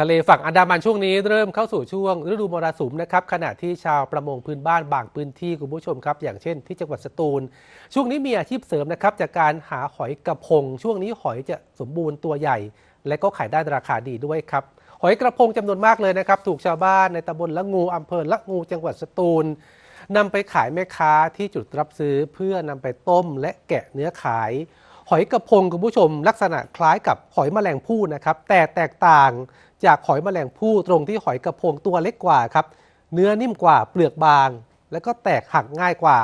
ทะเลฝั่งอันดามันช่วงนี้เริ่มเข้าสู่ช่วงฤดูมรสุมนะครับขณะที่ชาวประมงพื้นบ้านบางพื้นที่คุณผู้ชมครับ อย่างเช่นที่จังหวัดสตูล ช่วงนี้มีอาชีพเสริมนะครับจากการหาหอยกระพง ช่วงนี้หอยจะสมบูรณ์ตัวใหญ่ และก็ขายได้ราคาดีด้วยครับหอยกระพงจำนวนมากเลยนะครับ ถูกชาวบ้านในตำบลละงูอำเภอละงูจังหวัดสตูลนำไปขายแม่ค้าที่จุดรับซื้อเพื่อนำไปต้มและแกะเนื้อขาย อยกระพงคุณผู้ชม ลักษณะคล้ายกับหอยแมลงภู่นะครับ แต่แตกต่างจากหอยแมลงภู่ตรงที่หอยกระพงตัวเล็กกว่าครับ เนื้อนิ่มกว่าเปลือกบาง แล้วก็แตกหักง่ายกว่า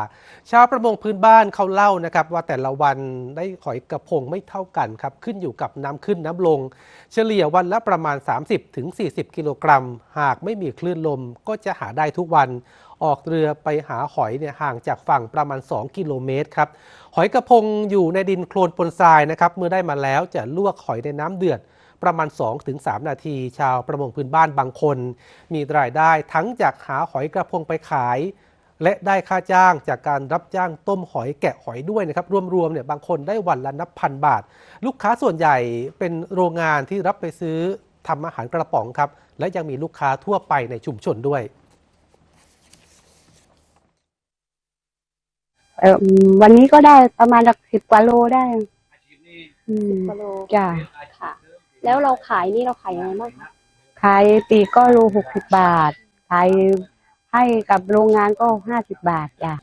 ชาวประมงพื้นบ้านเขาเล่านะครับ ว่าแต่ละวันได้หอยกระพงไม่เท่ากันครับ ขึ้นอยู่กับน้ำขึ้นน้ำลง เฉลี่ยวันละประมาณ 30-40ถึง40 กิโลกรัม หากไม่มีคลื่นลมก็จะหาได้ทุกวัน ออกเรือไปหาหอยเนี่ยห่างจากฝั่งประมาณ 2 กิโลเมตรครับ หอยกระพงอยู่ในดินโคลนปนทรายนะครับ เมื่อได้มาแล้วจะลวกหอยในน้ำเดือดประมาณ 2-3 นาที ชาวประมงพื้นบ้านบางคน มีรายได้ทั้งจากหาหอยกระพงไปขาย และได้ค่าจ้างจากการรับจ้างต้มหอยแกะหอยด้วยนะครับ รวมๆเนี่ยบางคนได้วันละนับพันบาท ลูกค้าส่วนใหญ่เป็นโรงงานที่รับไปซื้อทำอาหารกระป๋องครับ และยังมีลูกค้าทั่วไปในชุมชนด้วยเออวันนี้ก็ได้ประมาณสิบกว่าโลได้อืมกิโลจ้ะค่ะ แล้วเราขายนี่เราขายยังไงบ้างคะขายปีกก็โลหกสิบบาทขาย ให้กับโรงงานก็ห้าสิบบาทจ้ะ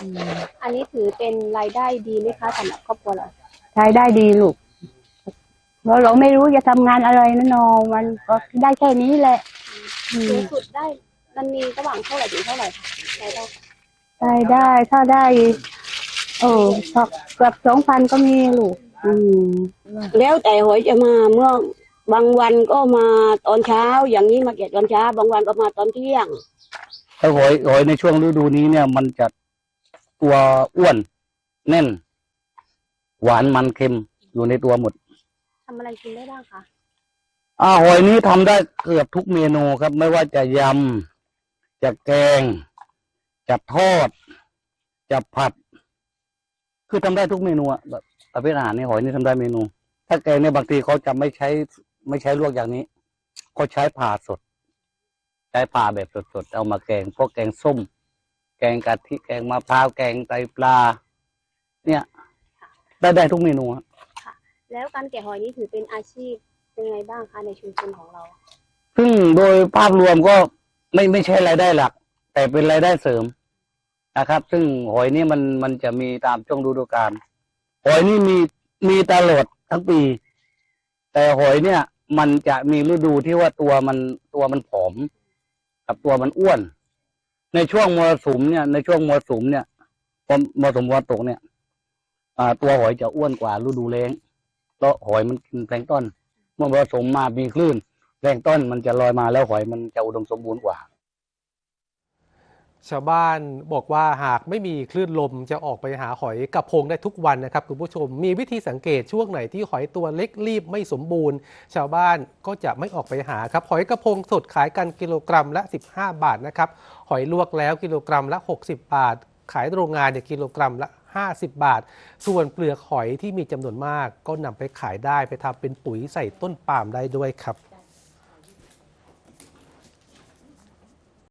อืมอันนี้ถือเป็นรายได้ดีไหมคะสำหรับครอบครัวเราใช้ได้ดีลูก เพราะเราไม่รู้จะทำงานอะไรนะนองมันก็ได้แค่นี้แหละ อืสูมงสุดได้มันมีระหว่างเท่าไหร่ถึงเท่าไหร่คะรายได้ได้ได้ถ้าได้เออสักเกือบสองพันก็มีลูก อืม แล้วแต่หอยจะมาเมื่อบางวันก็มาตอนเช้า อย่างนี้มาเก็บตอนเช้า บางวันก็มาตอนเที่ยง ถ้าหอยหอยในช่วงฤดูนี้เนี่ย มันจะตัวอ้วนแน่น หวานมันเค็มอยู่ในตัวหมดทำอะไรกินได้บ้างคะอ่าหอยนี้ทำได้เกือบทุกเมนูครับ ไม่ว่าจะยำจะแกง จะทอด จะผัด คือทำได้ทุกเมนูอะแบบประเภทอาหารในหอยนี่ทำได้เมนู ถ้าแกงเนี่ยบางทีเขาจะไม่ใช้ ไม่ใช้ลวกอย่างนี้เขาใช้ผ่าสด ใช้ผ่าแบบสดๆ เอามาแกงพวกแกงส้ม แกงกะทิแกงมะพร้าวแกงไตปลา เนี่ยได้ได้ทุกเมนูอะแล้วการแกะหอยนี่ถือเป็นอาชีพเป็นไงบ้างคะในชุมชนของเรา ซึ่งโดยภาพรวมก็ไม่ไม่ใช่รายได้หลัก แต่เป็นรายได้เสริมนะครับ ซึ่งหอยนี่มันมันจะมีตามช่วงฤดูกาลหอยนี่มีมีตลอดทั้งปี แต่หอยเนี่ย มันจะมีฤดูที่ว่าตัวมันตัวมันผอม กับตัวมันอ้วน ในช่วงมรสุมเนี่ย ในช่วงมรสุมเนี่ยพอมรสุมวันตกเนี่ย อ่า ตัวหอยจะอ้วนกว่าฤดูแล้งเพราะหอยมันกินแพลงต้นเมื่อมรสุมมามีคลื่นแรงต้นมันจะลอยมาแล้วหอยมันจะอุดมสมบูรณ์กว่า ชาวบ้านบอกว่าหากไม่มีคลื่นลมจะออกไปหาหอยกระพงได้ทุกวันนะครับคุณผู้ชมมีวิธีสังเกตช่วงไหนที่หอยตัวเล็กรีบไม่สมบูรณ์ ชาวบ้านก็จะไม่ออกไปหาครับหอยกระพงสดขายกันกิโลกรัมละ 15 บาทนะครับหอยลวกแล้วกิโลกรัมละ 60 บาท ขายโรงงานเนี่ยกิโลกรัมละ 50 บาท ส่วนเปลือกหอยที่มีจำนวนมาก ก็นำไปขายได้ไปทำเป็นปุ๋ยใส่ต้นปาล์มได้ด้วยครับ